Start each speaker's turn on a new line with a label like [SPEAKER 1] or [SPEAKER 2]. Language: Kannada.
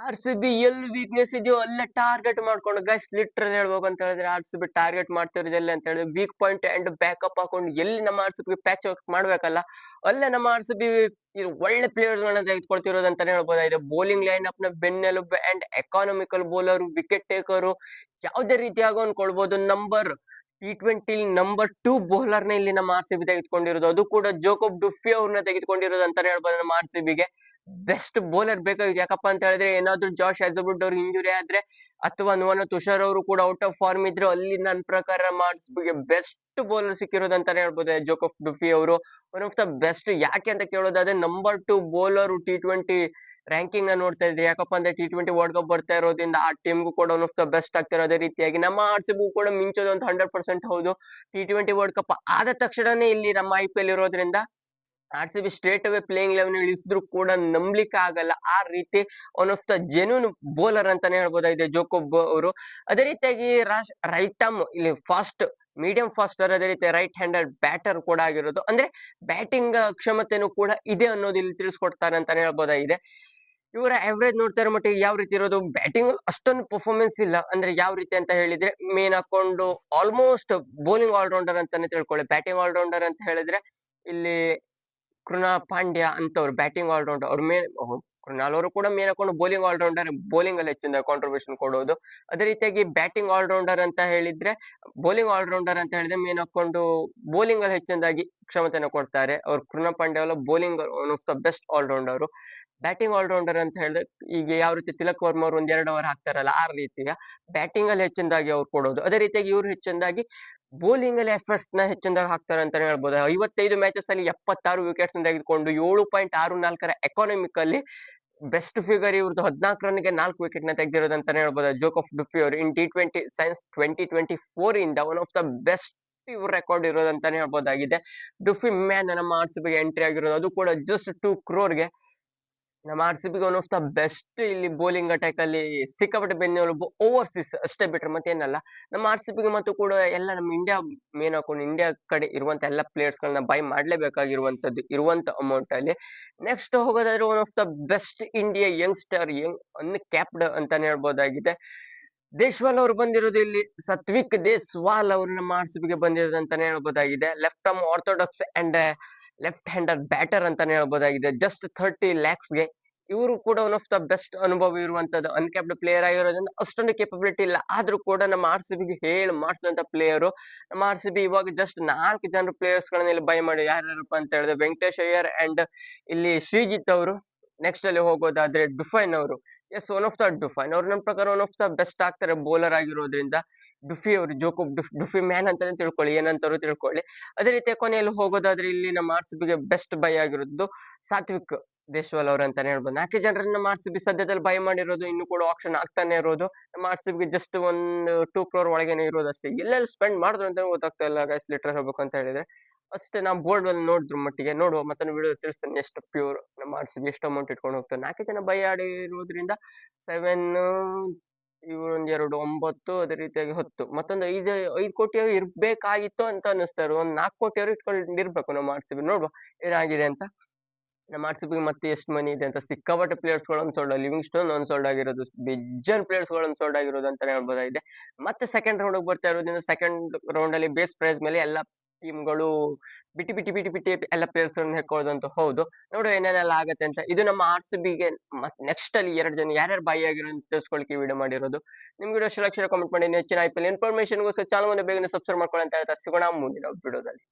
[SPEAKER 1] ಆರ್ ಸಿ ಬಿ ಎಲ್ಲಿ ವೀಕ್ನೆಸ್ ಇದೆಯೋ ಅಲ್ಲೇ ಟಾರ್ಗೆಟ್ ಮಾಡ್ಕೊಂಡು, ಗೈಸ್ ಲಿಟ್ರಲ್ ಹೇಳ್ಬೇಕು ಅಂತ ಹೇಳಿದ್ರೆ ಆರ್ ಸಿ ಬಿ ಟಾರ್ಗೆಟ್ ಮಾಡ್ತಿರೋದೆಲ್ಲ ಅಂತ ಹೇಳಿದ್ರೆ ವೀಕ್ ಪಾಯಿಂಟ್ ಅಂಡ್ ಬ್ಯಾಕಪ್ ಹಾಕೊಂಡು ಎಲ್ಲಿ ನಮ್ಮ R C B patch work ಮಾಡ್ಬೇಕಲ್ಲ, ಅಲ್ಲೇ ನಮ್ಮ ಆರ್ ಒಳ್ಳೆ ಪ್ಲೇಯರ್ಸ್ ಗಳನ್ನ ತೆಗೆದುಕೊಳ್ತಿರೋದು ಅಂತಾನೆ ಹೇಳ್ಬೋದಾಗಿದೆ ಬೌಲಿಂಗ್ ಲೈನ್ ಅಪ್ನ ಬೆನ್ನೆಲುಬು and economical bowler, wicket taker, ಯಾವುದೇ ರೀತಿಯಾಗಿ ಅನ್ಕೊಳ್ಬಹುದು number T twenty number two ಬೌಲರ್ನ ಇಲ್ಲಿ ನಮ್ಮ ಆರ್ ಸಿ ಬಿ ತೆಗೆದುಕೊಂಡಿರೋದು. ಅದು ಕೂಡ ಜೋಕೋಬ್ ಡುಫಿ ಅವ್ರನ್ನ ತೆಗೆದುಕೊಂಡಿರೋದು ಅಂತಾನೆ ಹೇಳ್ಬೋದು ನಮ್ಮ ಆರ್ ಸಿ ಬಿಗೆ ಬೆಸ್ಟ್ ಬೌಲರ್ ಬೇಕಾಗಿತ್ತು ಯಾಕಪ್ಪ ಅಂತ ಹೇಳಿದ್ರೆ ಏನಾದ್ರು ಜಾಶ್ ಹೆಸರ್ಬಿಟ್ಟು ಅವ್ರಿಗೆ ಇಂಜುರಿ ಆದ್ರೆ ಅಥವಾ ನುವನ ತುಷಾರ್ ಅವರು ಕೂಡ ಔಟ್ ಆಫ್ ಫಾರ್ಮ್ ಇದ್ರೆ ಅಲ್ಲಿ ನನ್ನ ಪ್ರಕಾರ ಮಾರ್ಕ್ಸ್ಗೆ ಬೆಸ್ಟ್ ಬೌಲರ್ ಸಿಕ್ಕಿರೋದು ಅಂತಾನೆ ಹೇಳ್ಬೋದು. ಜೋಕಫ್ ಡುಫಿ ಅವರು ಒನ್ ಆಫ್ ದ ಬೆಸ್ಟ್ ಯಾಕೆ ಅಂತ ಕೇಳೋದಾದ್ರೆ number two bowler T twenty ರ್ಯಾಂಕಿಂಗ್ನ ನೋಡ್ತಾ ಇದ್ರೆ ಯಾಕಪ್ಪ ಅಂದ್ರೆ ಟಿ ಟ್ವೆಂಟಿ ವರ್ಲ್ಡ್ ಕಪ್ ಬರ್ತಾ ಇರೋದ್ರಿಂದ ಆ ಟೀಮ್ಗೂ ಕೂಡ ಒನ್ ಆಫ್ ದ ಬೆಸ್ಟ್ ಆಗ್ತಿರೋ ಅದೇ ರೀತಿಯಾಗಿ. ನಮ್ಮ ಆರ್ ಕೂಡ ಮಿಂಚೋದು ಒಂದು ಹಂಡ್ರೆಡ್ ಪರ್ಸೆಂಟ್ ಹೌದು. ಟಿ ಟ್ವೆಂಟಿ ವರ್ಲ್ಡ್ ಕಪ್ ಆದ ತಕ್ಷಣನೇ ಇಲ್ಲಿ ನಮ್ಮ ಐ ಪಿ ಎಲ್ ಇರೋದ್ರಿಂದ R C B straight away playing eleven ಇಳಿಸಿದ್ರು ಕೂಡ ನಂಬ್ಲಿಕ್ಕೆ ಆಗಲ್ಲ. ಆ ರೀತಿ one of the genuine bowler ಅಂತಾನೆ ಹೇಳ್ಬೋದಾಗಿದೆ ಜೋಕೋಬ್ ಅವರು. ಅದೇ ರೀತಿಯಾಗಿ ರಾಶ್ ರೈಟಮ್ ಇಲ್ಲಿ ಫಾಸ್ಟ್ ಮೀಡಿಯಂ ಫಾಸ್ಟರ್ ಅದೇ ರೀತಿ ರೈಟ್ ಹ್ಯಾಂಡರ್ ಬ್ಯಾಟರ್ ಕೂಡ ಆಗಿರೋದು. ಅಂದ್ರೆ ಬ್ಯಾಟಿಂಗ್ ಕ್ಷಮತೆನೂ ಕೂಡ ಇದೆ ಅನ್ನೋದು ಇಲ್ಲಿ ತಿಳಿಸ್ಕೊಡ್ತಾರೆ ಅಂತಾನೆ ಹೇಳ್ಬೋದಾಗಿದೆ. ಇವರ ಅವರೇಜ್ ನೋಡ್ತಾ ಇರೋ ಮಟ್ಟಿಗೆ ಯಾವ ರೀತಿ ಇರೋದು? ಬ್ಯಾಟಿಂಗ್ ಅಷ್ಟೊಂದು ಪರ್ಫಾರ್ಮೆನ್ಸ್ ಇಲ್ಲ. ಅಂದ್ರೆ ಯಾವ ರೀತಿ ಅಂತ ಹೇಳಿದ್ರೆ ಮೇನ್ ಹಾಕೊಂಡು ಆಲ್ಮೋಸ್ಟ್ ಬೌಲಿಂಗ್ ಆಲ್ರೌಂಡರ್ ಅಂತಾನೆ ತಿಳ್ಕೊಳ್ಳಿ. ಬ್ಯಾಟಿಂಗ್ ಆಲ್ರೌಂಡರ್ ಅಂತ ಹೇಳಿದ್ರೆ, ಇಲ್ಲಿ ಕೃಣಾ ಪಾಂಡ್ಯ ಅಂತವ್ರು ಬ್ಯಾಟಿಂಗ್ ಆಲ್ರೌಂಡರ್ ಅವ್ರ ಮೇನ್ ಕೃಣಾಲ್ ಅವರು ಕೂಡ ಮೇನ್ ಹಾಕೊಂಡು ಬೌಲಿಂಗ್ ಆಲ್ರೌಂಡರ್ ಬೌಲಿಂಗ್ ಅಲ್ಲಿ ಹೆಚ್ಚಿನ ಕಾಂಟ್ರಿಬ್ಯೂಷನ್ ಕೊಡೋದು. ಅದೇ ರೀತಿಯಾಗಿ ಬ್ಯಾಟಿಂಗ್ ಆಲ್ರೌಂಡರ್ ಅಂತ ಹೇಳಿದ್ರೆ, ಬೌಲಿಂಗ್ ಆಲ್ರೌಂಡರ್ ಅಂತ ಹೇಳಿದ್ರೆ ಮೇನ್ ಹಾಕೊಂಡು ಬೌಲಿಂಗ್ ಅಲ್ಲಿ ಹೆಚ್ಚಿನದಾಗಿ ಕ್ಷಮತೆಯನ್ನು ಕೊಡ್ತಾರೆ. ಅವ್ರು ಕೃಣಾ ಪಾಂಡ್ಯ ಅವರು bowling one of the best allrounder. Batting allrounder ಅಂತ ಹೇಳಿದ್ರೆ ಈಗ ಯಾವ ರೀತಿ ತಿಲಕ್ ವರ್ಮ ಅವರು ಒಂದ್ ಎರಡು ಓವರ್ ಹಾಕ್ತಾರಲ್ಲ, ಆ ರೀತಿಯ ಬ್ಯಾಟಿಂಗ್ ಅಲ್ಲಿ ಹೆಚ್ಚಿನದಾಗಿ ಅವ್ರು ಕೊಡೋದು. ಅದೇ ರೀತಿಯಾಗಿ ಇವ್ರು ಹೆಚ್ಚಿನದಾಗಿ ಬೌಲಿಂಗ್ ಅಲ್ಲಿ ಎಫರ್ಟ್ಸ್ನ ಹೆಚ್ಚಿನದಾಗಿ ಹಾಕ್ತಾರೆ ಅಂತಾನೆ ಹೇಳ್ಬೋದು. ಐವತ್ತೈದು ಮ್ಯಾಚಸ್ ಅಲ್ಲಿ ಎಪ್ಪತ್ತಾರು ವಿಕೆಟ್ಸ್ ತೆಗೆದುಕೊಂಡು ಏಳು ಪಾಯಿಂಟ್ ಆರು ನಾಲ್ಕರ ಎಕಾನಮಿಕ್ ಅಲ್ಲಿ ಬೆಸ್ಟ್ ಫಿಗರ್ ಇವ್ರದ್ದು ಹದಿನಾಲ್ಕು ರನ್ಗೆ ನಾಲ್ಕು ವಿಕೆಟ್ನ ತೆಗೆದಿರೋದು ಅಂತಾನೆ ಹೇಳ್ಬೋದು. ಜೋಕ್ ಆಫ್ ಡುಫಿ ಅವರು in T twenty since twenty twenty four ಇಂದ ಒನ್ ಆಫ್ ದ ಬೆಸ್ಟ್ ಇವ್ರ ರೆಕಾರ್ಡ್ ಇರೋದು ಅಂತಾನೆ ಹೇಳ್ಬೋದಾಗಿದೆ. ಡುಫಿ ಮ್ಯಾನ್ ನಮ್ಮ ಆರ್ ಸಿ ಬಿಗೆ ಎಂಟ್ರಿ ಆಗಿರೋದು. ಅದು ಕೂಡ ಜಸ್ಟ್ ಟೂ ಕ್ರೋರ್ಗೆ ನಮ್ಮ ಆರ್ ಸಿ ಬಿಗೆ ಒನ್ ಆಫ್ ದ ಬೆಸ್ಟ್ ಇಲ್ಲಿ ಬೌಲಿಂಗ್ ಅಟ್ಯಾಕ್ ಅಲ್ಲಿ ಸಿಕ್ಕಾಪಟ್ಟೆ ಬೆನ್ನೆಲುಬು ಓವರ್ಸೀಸ್ ಅಷ್ಟೇ ಬಿಟ್ರೆ ಮತ್ತೇನಲ್ಲ. ನಮ್ಮ ಆರ್ ಸಿ ಬಿಗೆ ಮತ್ತು ಕೂಡ ಎಲ್ಲ ನಮ್ಮ ಇಂಡಿಯಾ ಮೇನ್ ಹಾಕೊಂಡು ಇಂಡಿಯಾ ಕಡೆ ಇರುವಂತ ಎಲ್ಲ ಪ್ಲೇಯರ್ಸ್ ಗಳನ್ನ ಬೈ ಮಾಡ್ಲೇಬೇಕಾಗಿರುವಂತದ್ದು ಇರುವಂತ ಅಮೌಂಟ್ ಅಲ್ಲಿ. ನೆಕ್ಸ್ಟ್ ಹೋಗೋದಾದ್ರೆ one of the best India youngster young uncapped ಅಂತಾನೆ ಹೇಳ್ಬೋದಾಗಿದೆ. ದೇಶ್ವಾಲ್ ಅವರು ಬಂದಿರೋದು ಇಲ್ಲಿ ಸತ್ವಿಕ್ ದೇಶವಾಲ್ ಅವರು ನಮ್ಮ ಆರ್ ಸಿ ಬಿಗೆ ಬಂದಿರೋದು ಅಂತಾನೆ ಹೇಳ್ಬೋದಾಗಿದೆ. Left arm orthodox and left hander batter ಅಂತಾನೆ ಹೇಳ್ಬೋದಾಗಿದೆ. ಜಸ್ಟ್ ಥರ್ಟಿ ಲ್ಯಾಕ್ಸ್ಗೆ. ಇವರು ಕೂಡ ಒನ್ ಆಫ್ ದ ಬೆಸ್ಟ್ ಅನುಭವ ಇರುವಂತದ್ದು ಅನ್ಕ್ಯಾಪ್ಡ್ ಪ್ಲೇಯರ್ ಆಗಿರೋದ್ರಿಂದ ಅಷ್ಟೊಂದು ಕೇಪಬಿಲಿಟಿ ಇಲ್ಲ. ಆದ್ರೂ ಕೂಡ ನಮ್ಮ ಆರ್ ಸಿ ಬಿಗೆ ಹೇಳಿ ಮಾಡಿಸಿದಂತ ಪ್ಲೇಯರು ನಮ್ಮ ಆರ್ ಸಿ ಬಿ ಇವಾಗ ಜಸ್ಟ್ ನಾಲ್ಕು ಜನ ಪ್ಲೇಯರ್ಸ್ ಗಳನ್ನ ಇಲ್ಲಿ ಬೈ ಮಾಡಿ ಯಾರ್ಯಾರಪ್ಪ ಅಂತ ಹೇಳಿದ್ರೆ ವೆಂಕಟೇಶ್ ಅಯ್ಯರ್ ಅಂಡ್ ಇಲ್ಲಿ ಶ್ರೀಜಿತ್ ಅವರು. ನೆಕ್ಸ್ಟ್ ಅಲ್ಲಿ ಹೋಗೋದಾದ್ರೆ ಡುಫೈನ್ ಅವರು. ಎಸ್ ಒನ್ ಆಫ್ ದ ಡುಫೈನ್ ಅವ್ರು. ನನ್ನ ಪ್ರಕಾರ ಒನ್ ಆಫ್ ದ ಬೆಸ್ಟ್ ಆಗ್ತಾರೆ ಬೌಲರ್ ಆಗಿರೋದ್ರಿಂದ. ಡುಫಿ ಅವರು ಜೋಕೋಬ್ ಡುಫ್ ಮ್ಯಾನ್ ಅಂತಾನೆ ತಿಳ್ಕೊಳ್ಳಿ, ಏನಂತಾರು ತಿಳ್ಕೊಳ್ಳಿ. ಅದೇ ರೀತಿ ಕೊನೆಯಲ್ಲಿ ಹೋಗೋದಾದ್ರೆ ಇಲ್ಲಿ ನಮ್ಮ ಆರ್ ಸಿ ಬಿಗೆ ಬೆಸ್ಟ್ ಬೈ ಆಗಿರೋದು ಸಾತ್ವಿಕ್ ದೇಶವಾಲ್ ಅವ್ರು ಅಂತಾನೆ ಹೇಳ್ಬೋದು. ನಾಲ್ಕು ಜನರನ್ನ ನಮ್ಮ ಆರ್ ಸಿ ಬಿ ಸದ್ಯದಲ್ಲಿ ಬೈ ಮಾಡಿರೋದು, ಇನ್ನು ಕೂಡ ಆಪ್ಷನ್ ಆಗ್ತಾನೆ ಇರೋದು. ನಮ್ಮ ಆರ್ ಸಿ ಬಿಗೆ ಜಸ್ಟ್ ಒಂದು ಟೂ ಕ್ರೋರ್ ಒಳಗೇನೆ ಇರೋದು ಅಷ್ಟೇ. ಎಲ್ಲೆಲ್ಲಿ ಸ್ಪೆಂಡ್ ಮಾಡಿದ್ರು ಅಂತ ಗೊತ್ತಾಗ್ತಾ ಇಲ್ಲ ಗೈಸ್ ಲಿಟರ್ ಹೇಳ್ಬೇಕು ಅಂತ ಹೇಳಿದ್ರೆ. ಅಷ್ಟೇ, ನಾವು ಬೋರ್ಡ್ ಅಲ್ಲಿ ನೋಡಿದ್ರು ಮಟ್ಟಿಗೆ, ನೋಡುವ ಮತ್ತೆ ವಿಡಿಯೋ ತಿಳಿಸ್ತಾನೆ, ಎಷ್ಟು ಪ್ಯೂರ್ ನಮ್ಮ ಆರ್ ಸಿ ಬಿ ಎಷ್ಟು ಅಮೌಂಟ್ ಇಟ್ಕೊಂಡು ಹೋಗ್ತಾರೆ. ನಾಲ್ಕು ಜನ ಬೈ ಆಡಿರೋದ್ರಿಂದ ಸೆವೆನ್ ಇವ್ರು ಒಂದ್ ಎರಡು ಒಂಬತ್ತು ಅದೇ ರೀತಿಯಾಗಿ ಹತ್ತು. ಮತ್ತೊಂದು ಐದು ಐದು ಕೋಟಿ ಇರ್ಬೇಕಾಗಿತ್ತು ಅಂತ ಅನಿಸ್ತಾರೆ ಒಂದ್ ನಾಲ್ಕು ಕೋಟಿ ಅವ್ರು ಇಟ್ಕೊಂಡಿರ್ಬೇಕು ನಮ್ಮ ಆರ್ ಸಿ ಬಿ ನೋಡುವ, ಏನಾಗಿದೆ ಅಂತ? ನಮ್ಮ ಆರ್ ಸಿ ಬಿ ಮತ್ತೆ ಎಷ್ಟು ಮನಿ ಇದೆ ಅಂತ? ಸಿಕ್ಕಾಪಟ್ಟೆ ಪ್ಲೇಯರ್ಸ್ಗಳು ಅನ್ಸೋಲ್ಡ್ ಲಿವಿಂಗ್ ಸ್ಟೋನ್ ಸೋಲ್ಡ್ ಆಗಿರೋದು ಬಿಜನ್ ಪ್ಲೇಯರ್ಸ್ಗಳು ಸೋಲ್ಡ್ ಆಗಿರೋದು ಅಂತ ಹೇಳ್ಬೋದಾಗಿದೆ. ಮತ್ತೆ ಸೆಕೆಂಡ್ ರೌಂಡ್ ಬರ್ತಾ ಇರೋದ್ರಿಂದ ಸೆಕೆಂಡ್ ರೌಂಡ್ ಅಲ್ಲಿ ಬೇಸ್ ಪ್ರೈಸ್ ಮೇಲೆ ಎಲ್ಲ ಟೀಮ್ಗಳು ಬಿಟಿ ಬಿಟಿ ಬಿಟಿ ಬಿಟಿ ಎಲ್ಲ ಪ್ಲೇಯರ್ಸ್ ಅಂತ ಹೌದು. ನೋಡು ಏನೇನೆಲ್ಲ ಆಗುತ್ತೆ ಅಂತ. ಇದು ನಮ್ಮ ಆರ್ ಸಿ ಬಿಗೆ ನೆಕ್ಸ್ಟ್ ಅಲ್ಲಿ ಎರಡು ಜನ ಯಾರ್ಯಾರು ಬಾಯಿ ಆಗಿರೋ ಅಂತ ತಿಳಿಸ್ಕೊಳಕ್ಕೆ ವಿಡಿಯೋ ಮಾಡಿರೋದು. ನಿಮ್ಗೆ ವಿಡಿಯೋ ಅಕ್ಷರ ಕಾಮೆಂಟ್ ಮಾಡಿ. ಹೆಚ್ಚಿನ ಐ ಪಿ ಎಲ್ ಇನ್ಫಾರ್ಮೇಶನ್ಗೋಸ್ಕರ ಚಾನಲ್ ಬೇಗನೆ ಸಬ್ಸ್ಕ್ರೈಬ್ ಮಾಡ್ಕೊಳ್ಳಿ ಅಂತ ಹೇಳ್ತಾ ಸಿಗೋಣ ಮುಂದಿನ ವಿಡಿಯೋದಲ್ಲಿ